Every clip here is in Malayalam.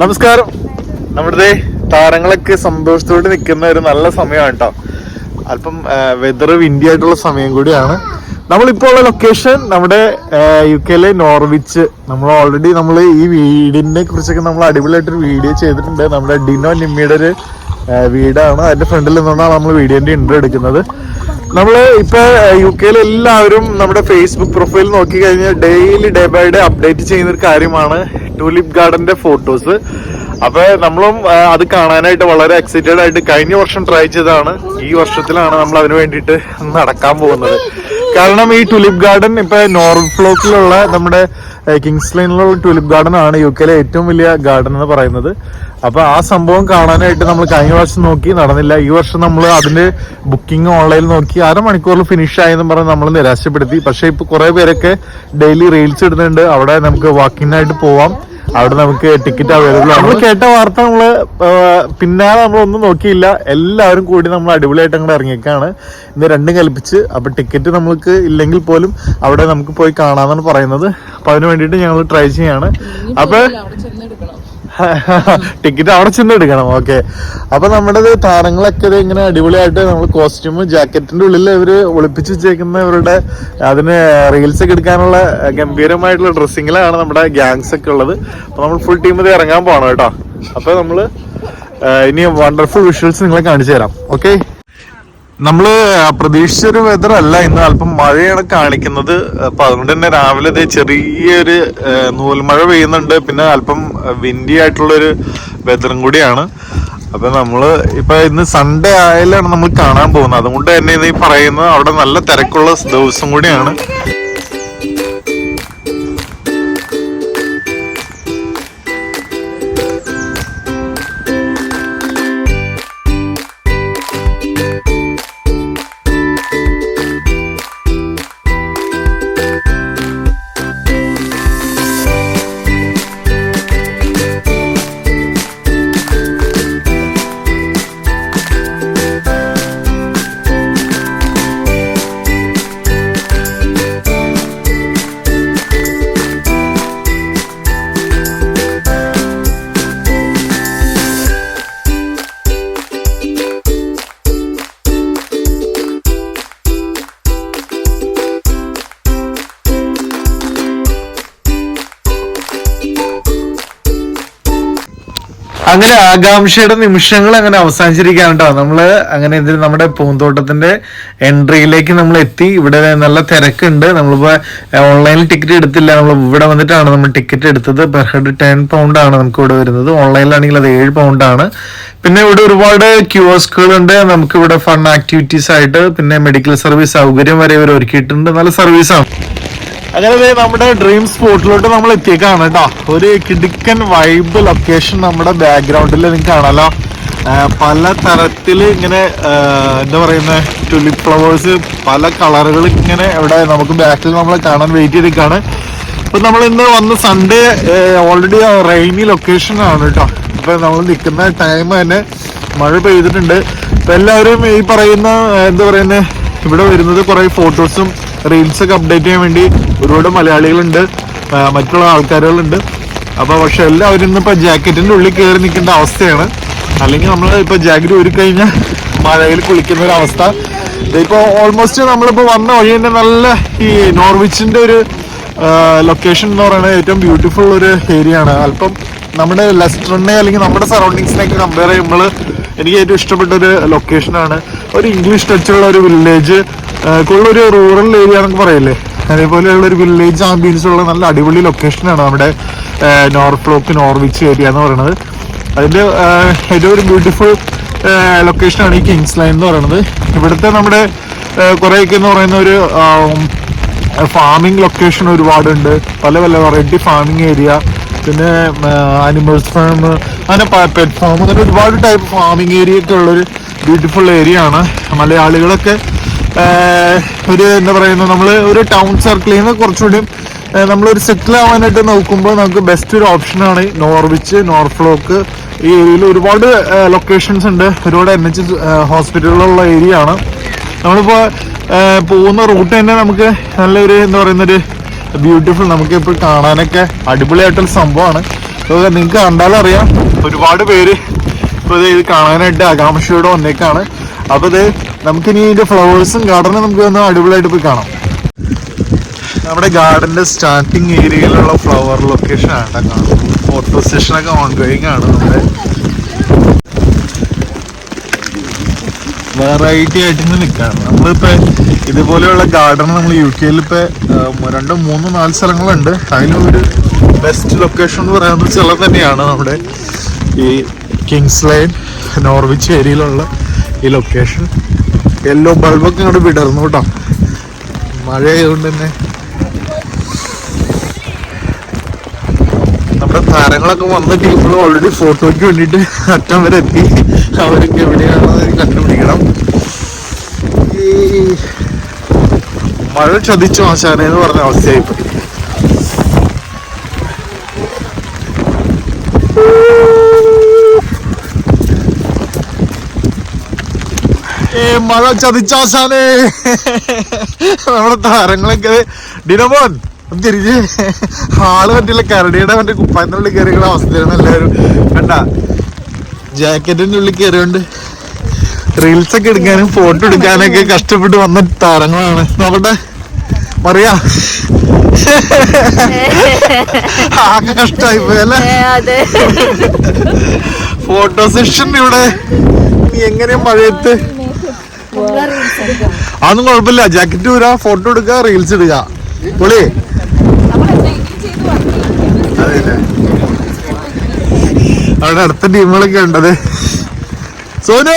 നമസ്കാരം. നമ്മുടെ താരങ്ങളൊക്കെ സന്തോഷത്തോടെ നിൽക്കുന്ന ഒരു നല്ല സമയമാണ് കേട്ടോ അല്പം വെതർ വിൻഡി ആയിട്ടുള്ള സമയം കൂടിയാണ്. നമ്മളിപ്പോൾ ഉള്ള ലൊക്കേഷൻ നമ്മുടെ യു കെയിലെ നോർവിച്ച് നമ്മൾ ഓൾറെഡി നമ്മൾ ഈ വീടിനെ കുറിച്ചൊക്കെ നമ്മൾ അടിപൊളിയായിട്ടൊരു വീഡിയോ ചെയ്തിട്ടുണ്ട്. നമ്മുടെ ഡിനോ നിമ്മിയുടെ ഒരു വീടാണ്. അതിന്റെ ഫ്രണ്ടിൽ നിന്നാണ് നമ്മൾ വീഡിയോന്റെ ഇൻട്രോ എടുക്കുന്നത്. നമ്മൾ ഇപ്പൊ യു കെയിൽ എല്ലാവരും നമ്മുടെ ഫേസ്ബുക്ക് പ്രൊഫൈൽ നോക്കി കഴിഞ്ഞാൽ daily day by day update ചെയ്യുന്ന ഒരു കാര്യമാണ് ടൂലിപ്പ് ഗാർഡന്റെ ഫോട്ടോസ് അപ്പൊ നമ്മളും അത് കാണാനായിട്ട് വളരെ എക്സൈറ്റഡ് ആയിട്ട് കഴിഞ്ഞ വർഷം ട്രൈ ചെയ്തതാണ്. ഈ വർഷത്തിലാണ് നമ്മൾ അതിനു വേണ്ടിയിട്ട് നടക്കാൻ പോകുന്നത്. കാരണം ഈ ടുലിപ്പ് ഗാർഡൻ ഇപ്പൊ ഫ്ലോക്കിലുള്ള നമ്മുടെ കിങ്സ് ലൈനിലുള്ള ടുലിപ്പ് ഗാർഡൻ ആണ് യു കെയിലെ ഏറ്റവും വലിയ ഗാർഡൻ എന്ന് പറയുന്നത്. അപ്പൊ ആ സംഭവം കാണാനായിട്ട് നമ്മൾ കഴിഞ്ഞ വർഷം നോക്കി നടന്നില്ല. ഈ വർഷം നമ്മൾ അതിന്റെ ബുക്കിംഗ് ഓൺലൈനിൽ നോക്കി അരമണിക്കൂറിൽ ഫിനിഷ് ആയെന്ന് പറഞ്ഞ് നമ്മൾ നിരാശപ്പെടുത്തി. പക്ഷെ ഇപ്പൊ കുറെ പേരൊക്കെ ഡെയിലി റീൽസ് ഇടുന്നുണ്ട്. അവിടെ നമുക്ക് വാക്കിംഗ് ആയിട്ട് പോവാം. അവിടെ നമുക്ക് ടിക്കറ്റ് അവൈലബിൾ ആണ്. നമ്മൾ കേട്ട വാർത്ത നമ്മൾ പിന്നാലെ നമ്മൾ ഒന്നും നോക്കിയില്ല. എല്ലാവരും കൂടി നമ്മൾ അടിപൊളിയായിട്ട് അങ്ങോട്ട് ഇറങ്ങിയേക്കാണ് ഇന്ന് രണ്ടും കൽപ്പിച്ച് അപ്പൊ ടിക്കറ്റ് നമുക്ക് ഇല്ലെങ്കിൽ പോലും അവിടെ നമുക്ക് പോയി കാണാന്നാണ് പറയുന്നത്. അപ്പൊ അതിന് വേണ്ടിയിട്ട് ഞങ്ങൾ ട്രൈ ചെയ്യാണ്. അപ്പൊ ടിക്കറ്റ് അവിടെ ചെന്ന് എടുക്കണം ഓക്കെ അപ്പൊ നമ്മുടെ താരങ്ങളൊക്കെ ഇങ്ങനെ അടിപൊളിയായിട്ട് നമ്മൾ കോസ്റ്റ്യൂം ജാക്കറ്റിന്റെ ഉള്ളിൽ ഇവർ ഒളിപ്പിച്ച് വെച്ചേക്കുന്ന ഇവരുടെ അതിന് റീൽസ് ഒക്കെ എടുക്കാനുള്ള ഗംഭീരമായിട്ടുള്ള ഡ്രസ്സിങ്ങിലാണ് നമ്മുടെ ഗ്യാങ്സ് ഒക്കെ ഉള്ളത്. അപ്പൊ നമ്മൾ ഫുൾ ടീം ഇത് ഇറങ്ങാൻ പോകണം കേട്ടോ. അപ്പൊ നമ്മൾ ഇനി വണ്ടർഫുൾ വിഷ്വൽസ് നിങ്ങളെ കാണിച്ചു തരാം ഓക്കെ നമ്മൾ പ്രതീക്ഷിച്ചൊരു വെതർ അല്ല ഇന്ന് അല്പം മഴയാണ് കാണിക്കുന്നത്. അപ്പൊ അതുകൊണ്ട് തന്നെ രാവിലെ ദേ ചെറിയൊരു നൂൽമഴ പെയ്യുന്നുണ്ട്. പിന്നെ അല്പം വിൻഡി ആയിട്ടുള്ള ഒരു വെതറും കൂടിയാണ്. അപ്പൊ നമ്മൾ ഇപ്പൊ ഇന്ന് സൺഡേ ആയാലാണ് നമ്മൾ കാണാൻ പോകുന്നത്. അതുകൊണ്ട് തന്നെ ഇത് പറയുന്നത് അവിടെ നല്ല തിരക്കുള്ള ദിവസം കൂടിയാണ്. അങ്ങനെ ആകാംക്ഷയുടെ നിമിഷങ്ങൾ അങ്ങനെ അവസാനിച്ചിരിക്കുകയാണ് കേട്ടോ നമ്മൾ അങ്ങനെ ഇതിൽ നമ്മുടെ പൂന്തോട്ടത്തിന്റെ എൻട്രിയിലേക്ക് നമ്മൾ എത്തി. ഇവിടെ നല്ല തിരക്കുണ്ട്. നമ്മളിപ്പോ ഓൺലൈനിൽ ടിക്കറ്റ് എടുത്തില്ല. നമ്മൾ ഇവിടെ വന്നിട്ടാണ് നമ്മൾ ടിക്കറ്റ് എടുത്തത്. പെർ ഹെഡ് ടെൻ പൗണ്ട് ആണ് നമുക്ക് ഇവിടെ വരുന്നത്. ഓൺലൈനിലാണെങ്കിൽ അത് ഏഴ് പൗണ്ട് ആണ്. പിന്നെ ഇവിടെ ഒരുപാട് ക്യൂസ്കുകൾ ഉണ്ട് നമുക്ക് ഇവിടെ ഫൺ ആക്ടിവിറ്റീസ് ആയിട്ട് പിന്നെ മെഡിക്കൽ സർവീസ് സൗകര്യം വരെ ഇവർ ഒരുക്കിയിട്ടുണ്ട്. നല്ല സർവീസാണ് അങ്ങനെ നമ്മുടെ ഡ്രീം സ്പോട്ടിലോട്ട് നമ്മൾ എത്തിയേക്കാണ് കേട്ടോ. ഒരു കിടുക്കൻ വൈബ് ലൊക്കേഷൻ നമ്മുടെ ബാക്ക്ഗ്രൗണ്ടിൽ നിങ്ങൾക്ക് കാണാലോ. പല തരത്തിൽ ഇങ്ങനെ എന്താ പറയുന്നത് ട്യൂലിപ്പ് ഫ്ലവേഴ്സ് പല കളറുകൾ ഇങ്ങനെ ഇവിടെ നമുക്ക് ബാക്കിൽ നമ്മൾ കാണാൻ വെയിറ്റ് ചെയ്തിരിക്കുകയാണ് അപ്പം നമ്മൾ ഇന്ന് വന്ന് സൺഡേ ഓൾറെഡി റെയിനി ലൊക്കേഷൻ ആണ് കേട്ടോ. ഇപ്പം നമ്മൾ നിൽക്കുന്ന ടൈം തന്നെ മഴ പെയ്തിട്ടുണ്ട്. അപ്പം എല്ലാവരും ഈ പറയുന്ന എന്താ പറയുന്നത് ഇവിടെ വരുന്നത് കുറേ ഫോട്ടോസും റീൽസ് ഒക്കെ അപ്ഡേറ്റ് ചെയ്യാൻ വേണ്ടി ഒരുപാട് മലയാളികളുണ്ട് മറ്റുള്ള ആൾക്കാരുകളുണ്ട്. അപ്പൊ പക്ഷെ എല്ലാവരും ഇന്നിപ്പോ ജാക്കറ്റിന്റെ ഉള്ളിൽ കയറി നിൽക്കേണ്ട അവസ്ഥയാണ്. അല്ലെങ്കിൽ നമ്മൾ ഇപ്പൊ ജാക്കറ്റ് ഊരി കഴിഞ്ഞാൽ മഴയിൽ കുളിക്കുന്ന ഒരു അവസ്ഥ. ഇപ്പൊ ഓൾമോസ്റ്റ് നമ്മളിപ്പോ വന്ന വഴി തന്നെ നല്ല ഈ നോർവിച്ചിന്റെ ഒരു ലൊക്കേഷൻ എന്ന് പറയുന്നത് ഏറ്റവും ബ്യൂട്ടിഫുൾ ഒരു ഏരിയ ആണ്. അല്പം നമ്മുടെ ലെസ്റ്ററിനെ അല്ലെങ്കിൽ നമ്മുടെ സറൗണ്ടിങ്സിനെയൊക്കെ കമ്പയർ ചെയ്യുമ്പോൾ എനിക്ക് ഏറ്റവും ഇഷ്ടപ്പെട്ട ഒരു ലൊക്കേഷൻ ആണ്. ഒരു ഇംഗ്ലീഷ് ടച്ചുള്ള ഒരു വില്ലേജ് ഒരു റൂറൽ ഏരിയ എന്നൊക്കെ അതേപോലെ ഉള്ള ഒരു വില്ലേജ് ആംബിയൻസ് ഉള്ള നല്ല അടിപൊളി ലൊക്കേഷനാണ് നമ്മുടെ നോർഫ്ലോക്ക് നോർവിച്ച് ഏരിയ എന്ന് പറയുന്നത് അതിന്റെ ഏറ്റവും ഒരു ബ്യൂട്ടിഫുൾ ലൊക്കേഷനാണ് ഈ കിങ്സ് ലൈൻ എന്ന് പറയുന്നത് ഇവിടുത്തെ നമ്മുടെ കുറേയൊക്കെ എന്ന് പറയുന്ന ഒരു ഫാമിംഗ് ലൊക്കേഷൻ ഒരുപാടുണ്ട്. പല പല വെറൈറ്റി ഫാമിംഗ് ഏരിയ പിന്നെ ആനിമൽസ് ഫാം അങ്ങനെ പെറ്റ് ഫാം അങ്ങനെ ഒരുപാട് ടൈപ്പ് ഫാമിംഗ് ഏരിയ ഒക്കെ ഉള്ളൊരു ബ്യൂട്ടിഫുൾ ഏരിയ ആണ്. മലയാളികളൊക്കെ ഒരു എന്താ പറയുന്നത് നമ്മൾ ഒരു ടൗൺ സർക്കിളിൽ നിന്ന് കുറച്ചുകൂടി നമ്മളൊരു സെറ്റിൽ ആവാനായിട്ട് നോക്കുമ്പോൾ നമുക്ക് ബെസ്റ്റ് ഒരു ഓപ്ഷനാണ് നോർവിച്ച് നോർഫ്ലോക്ക് ഈ ഏരിയയിൽ ഒരുപാട് ലൊക്കേഷൻസ് ഉണ്ട്. ഒരുപാട് എൻ എച്ച് ഹോസ്പിറ്റലുകളുള്ള ഏരിയ ആണ്. നമ്മളിപ്പോൾ പോകുന്ന റൂട്ട് തന്നെ നമുക്ക് നല്ലൊരു എന്താ പറയുന്നൊരു ബ്യൂട്ടിഫുൾ നമുക്ക് ഇപ്പോൾ കാണാനൊക്കെ അടിപൊളിയായിട്ടുള്ള സംഭവമാണ്. നിങ്ങൾക്ക് കണ്ടാലും അറിയാം ഒരുപാട് പേര് ഇപ്പോൾ ഇത് കാണാനായിട്ട് ആകാംക്ഷയോടെ വന്നേക്കാണ്. അപ്പോൾ ഇത് നമുക്കിനി ഇതിന്റെ ഫ്ലവേഴ്സും ഗാർഡനും നമുക്ക് ഒന്ന് അടിപൊളിയായിട്ട് പോയി കാണാം. നമ്മുടെ ഗാർഡന്റെ സ്റ്റാർട്ടിങ് ഏരിയയിലുള്ള ഫ്ലവർ ലൊക്കേഷൻ ആണ് കാണുന്നത്. ഫോട്ടോ സെഷനൊക്കെ ഓൺ ഗോയിങ് ആണ് നമ്മുടെ. വെറൈറ്റി ആയിട്ട് നിൽക്കുകയാണ്. നമ്മളിപ്പോ ഇതുപോലെയുള്ള ഗാർഡൻ നമ്മൾ യു കെയിൽ ഇപ്പൊ രണ്ടോ മൂന്നോ മൂന്ന് നാല് സ്ഥലങ്ങളുണ്ട്. അതിലൊരു ബെസ്റ്റ് ലൊക്കേഷൻ എന്ന് പറയുന്നത് സ്ഥലം തന്നെയാണ് നമ്മുടെ ഈ കിങ്സ് ലൈൻ നോർവിച്ച് ഏരിയയിലുള്ള ഈ ലൊക്കേഷൻ യെല്ലോ ബൾബൊക്കെ ഇങ്ങോട്ട് വിടർന്നു കേട്ടോ മഴ ആയതുകൊണ്ട് തന്നെ നമ്മുടെ താരങ്ങളൊക്കെ വന്ന ടീമുകൾ ഓൾറെഡി ഫോട്ടോയ്ക്ക് വേണ്ടിയിട്ട് അറ്റം വരെ എത്തി. അവരൊക്കെ എവിടെയാണെന്ന് കണ്ടുപിടിക്കണം. മഴ ചതിച്ചു ആശാനെന്ന് പറഞ്ഞ അവസ്ഥയായി മഴ ചതിച്ചാശാനേ നമ്മുടെ താരങ്ങളൊക്കെ ഡിനമോൻ തിരിഞ്ഞ്. ആൾ പറ്റില്ല കരടിയുടെ മറ്റേ കുപ്പായത്തിനുള്ളിൽ കയറിയുള്ള അവസ്ഥയാണ് എല്ലാവരും. കണ്ട? ജാക്കറ്റിന്റെ ഉള്ളിൽ കയറിയോണ്ട് റീൽസ് ഒക്കെ എടുക്കാനും ഫോട്ടോ എടുക്കാനൊക്കെ കഷ്ടപ്പെട്ട് വന്ന താരങ്ങളാണ്. നമ്മുടെ പറയാ ആകെ കഷ്ടമായി പോയി അല്ലേ? ഏ, അതെ. ഫോട്ടോ സെഷൻ ഇവിടെ. നീ എങ്ങനെയാ മഴയത്ത്? അതൊന്നും കുഴപ്പമില്ല. ജാക്കറ്റ് ഊരാ ഫോട്ടോ എടുക്കുക റീൽസ് ഇടുക. പൊളി അവിടെ അടുത്ത ടീമുകളൊക്കെ ഉണ്ടത്. സോനു!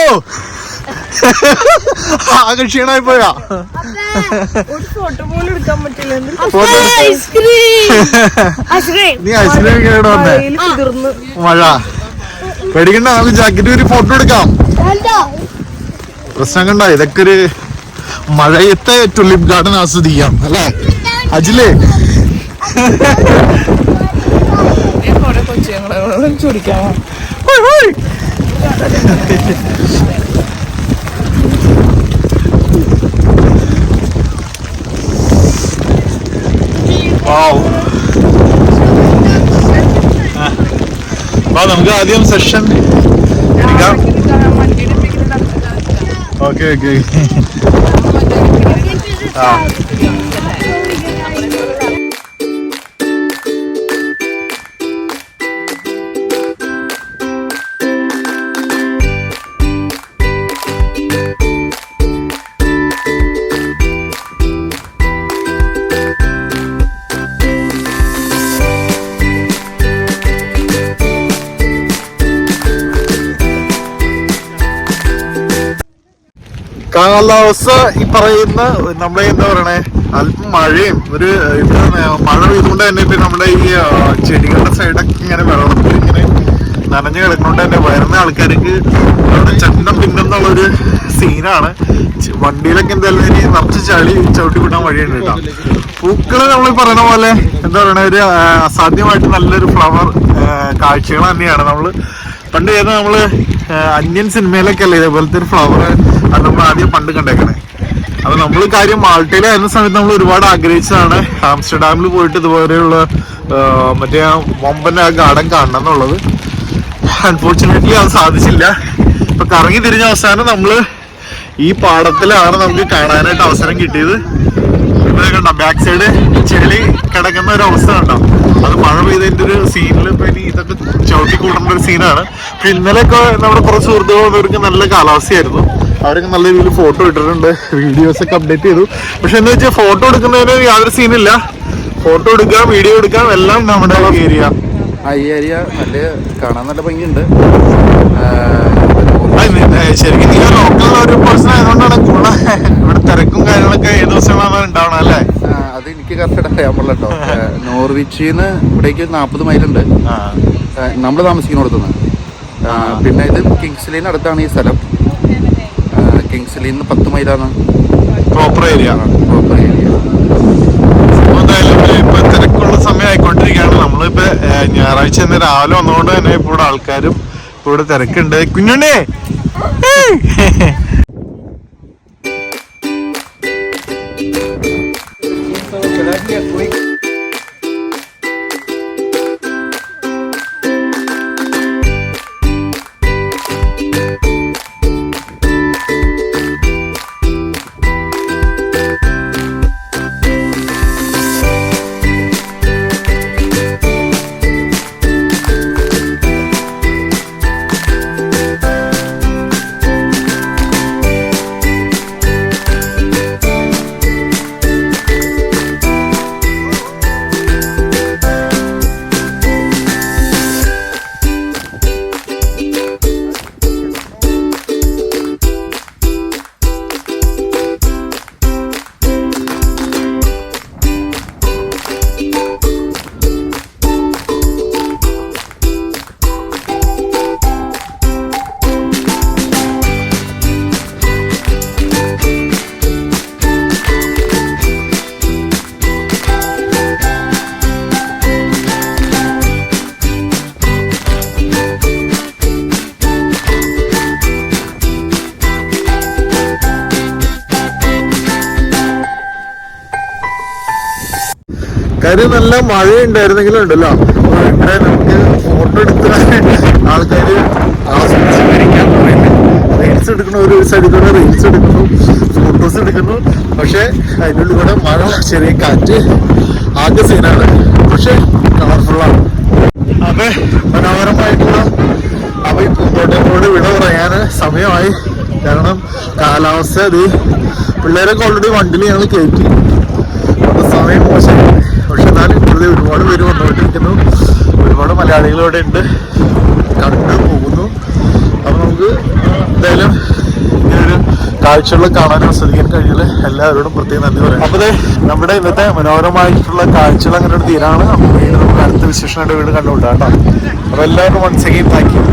ആകെ ക്ഷീണമായി പോയാ ഒരു ഫോട്ടോ പോലും എടുക്കാൻ പറ്റില്ല എന്ത് ഫോട്ടോ നീ ഐസ്ക്രീം കേട് വന്നേ? മഴയിൽ മഴ. പേടിക്കണ്ട നമുക്ക് ജാക്കറ്റ് ഒരു ഫോട്ടോ എടുക്കാം. പ്രശ്നം കണ്ട? ഇതൊക്കെ ഒരു മഴയത്തെ ടുലിപ്പ് ഗാർഡൻ ആസ്വദിക്കാം അല്ലേ? അജിലേ. നമുക്ക് ആദ്യം സെഷൻ എടുക്കാം. ഓക്കെ ഓക്കെ ആ കാലാവസ്ഥ ഈ പറയുന്ന നമ്മുടെ എന്താ പറയണേ അല്പം മഴയും ഒരു മഴ പെയ്തുകൊണ്ട് തന്നെ ഇപ്പൊ നമ്മുടെ ഈ ചെടികളുടെ സൈഡൊക്കെ ഇങ്ങനെ വെള്ളത്തിൽ ഇങ്ങനെ നനഞ്ഞു കിടക്കുന്നുണ്ട് തന്നെ വരുന്ന ആൾക്കാർക്ക് അവിടെ ചണ്ടം പിന്നെന്നുള്ളൊരു സീനാണ്. വണ്ടിയിലൊക്കെ എന്തായാലും ഇനി നിറച്ച് ചളി ചവിട്ടി വിടാൻ വഴിയുണ്ട് കേട്ടോ. പൂക്കൾ നമ്മൾ പറയുന്ന പോലെ എന്താ പറയണ ഒരു അസാധ്യമായിട്ട് നല്ലൊരു ഫ്ലവർ കാഴ്ചകൾ തന്നെയാണ് നമ്മൾ പണ്ട് ഏതാ നമ്മൾ അന്യൻ സിനിമയിലൊക്കെ അല്ലേ ഇതേപോലത്തെ ഒരു ഫ്ലവർ അത് നമ്മൾ ആദ്യം പണ്ട് കണ്ടേക്കണേ. അപ്പൊ നമ്മൾ കാര്യം മാൾട്ടയിലായിരുന്ന സമയത്ത് നമ്മൾ ഒരുപാട് ആഗ്രഹിച്ചതാണ് ആംസ്റ്റർഡാമിൽ പോയിട്ട് ഇതുപോലെയുള്ള മറ്റേ ആ വമ്പൻ ആ ഗാർഡൻ കാണണം എന്നുള്ളത്. അൺഫോർച്ചുനേറ്റ്ലി അത് സാധിച്ചില്ല. ഇപ്പൊ കറങ്ങി തിരിഞ്ഞ അവസാനം നമ്മൾ ഈ പാടത്തിലാണ് നമുക്ക് കാണാനായിട്ട് അവസരം കിട്ടിയത്. ഇവിടെ കണ്ട ബാക്ക് സൈഡ് ചെളി കിടക്കുന്ന ഒരു അവസ്ഥ കണ്ടോ? അത് മഴ പെയ്തതിന്റെ ഒരു സീനിൽ ഇപ്പൊ ഇനി ഇതൊക്കെ ചവിട്ടി ഒരു സീനാണ് അപ്പൊ ഇന്നലെയൊക്കെ നമ്മുടെ കുറച്ച് സുഹൃത്തുക്കൾ വന്നവർക്ക് നല്ല കാലാവസ്ഥയായിരുന്നു. അവരൊക്കെ നല്ല രീതിയിൽ ഫോട്ടോ ഇട്ടിട്ടുണ്ട്. വീഡിയോസ് ഒക്കെ അപ്ഡേറ്റ് ചെയ്തു. പക്ഷെ എന്ന് വെച്ചാൽ ഫോട്ടോ എടുക്കുന്നതിന് യാതൊരു സീനില്ല ഫോട്ടോ എടുക്കാം വീഡിയോ എടുക്കാം എല്ലാം നമ്മുടെ ഏരിയ ആ ഈ ഏരിയ നല്ല കാണാൻ നല്ല ഭംഗിയുണ്ട്. ശരിക്കും നീ ലോക്കൽ ഒരു പേഴ്സൺ ആയതുകൊണ്ടാണ് കൂടുതൽ ഇവിടെ തിരക്കും കാര്യങ്ങളൊക്കെ ഏത് ദിവസങ്ങളാണ് ഉണ്ടാവണം അല്ലേ? അത് എനിക്ക് കറക്റ്റ് അറിയാൻ പാടില്ല കേട്ടോ നോർവിച്ചിന്ന് ഇവിടേക്ക് നാൽപ്പത് മൈലുണ്ട്. നമ്മൾ താമസിക്കുന്നിടത്തുനിന്ന് പിന്നെ ഇത് കിങ്സ്ലിന് അടുത്താണ് ഈ സ്ഥലം. കിങ്സ്ലിന്ന് പത്ത് മൈലാണ്. പ്രോപ്പർ ഏരിയ പ്രോപ്പർ ഏരിയ തിരക്കുള്ള സമയം ആയിക്കൊണ്ടിരിക്കുകയാണ്. നമ്മളിപ്പോ ഞായറാഴ്ച തന്നെ രാവിലെ വന്നുകൊണ്ട് തന്നെ ഇപ്പൊ ഇവിടെ ആൾക്കാരും ഇവിടെ തിരക്കുണ്ട്. കുഞ്ഞുണ്ണേ! Definitely. കാര്യം നല്ല മഴ ഉണ്ടായിരുന്നെങ്കിലും ഉണ്ടല്ലോ. അപ്പൊ ഇവിടെ നമുക്ക് ഫോട്ടോ എടുക്കാൻ പറയുന്നത് റീൽസ് എടുക്കണ ഒരു സൈഡിൽ കൂടെ റീൽസ് എടുക്കുന്നു ഫോട്ടോസ് എടുക്കുന്നു. പക്ഷേ അതിനുള്ളിൽ കൂടെ മഴ ചെറിയ കാറ്റ് ആദ്യ സീനാണ്. പക്ഷെ കളർഫുള്ളാണ് അതെ മനോഹരമായിട്ടുള്ള അപ്പൊ ഈ പൂന്തോട്ടങ്ങളോട് വിട പറയാൻ സമയമായി. കാരണം കാലാവസ്ഥ അത് പിള്ളേരൊക്കെ ഓൾറെഡി വണ്ടിയിൽ ഞങ്ങൾ കയറ്റി. അപ്പൊ സമയം മോശമായി. ഇവിടെ ഒരുപാട് പേര് വന്നുകൊണ്ടിരിക്കുന്നു. ഒരുപാട് മലയാളികൾ ഇവിടെ ഉണ്ട്. കണ്ടു പോകുന്നു. അപ്പം നമുക്ക് എന്തായാലും ഇങ്ങനൊരു കാഴ്ചകൾ കാണാൻ ആസ്വദിക്കാൻ കഴിഞ്ഞാൽ എല്ലാവരോടും പ്രത്യേകം നന്ദി പറയാം. അപ്പോൾ നമ്മുടെ ഇന്നത്തെ മനോഹരമായിട്ടുള്ള കാഴ്ചകൾ അങ്ങനെ ഒരു തീരാണ്. അപ്പോൾ വീണ്ടും നമുക്ക് അടുത്ത വിശേഷമായിട്ട് വീണ്ടും കണ്ടുകൊണ്ടാട്ടോ അപ്പോൾ എല്ലാവർക്കും വൺസ് അഗെയിൻ താങ്ക് യു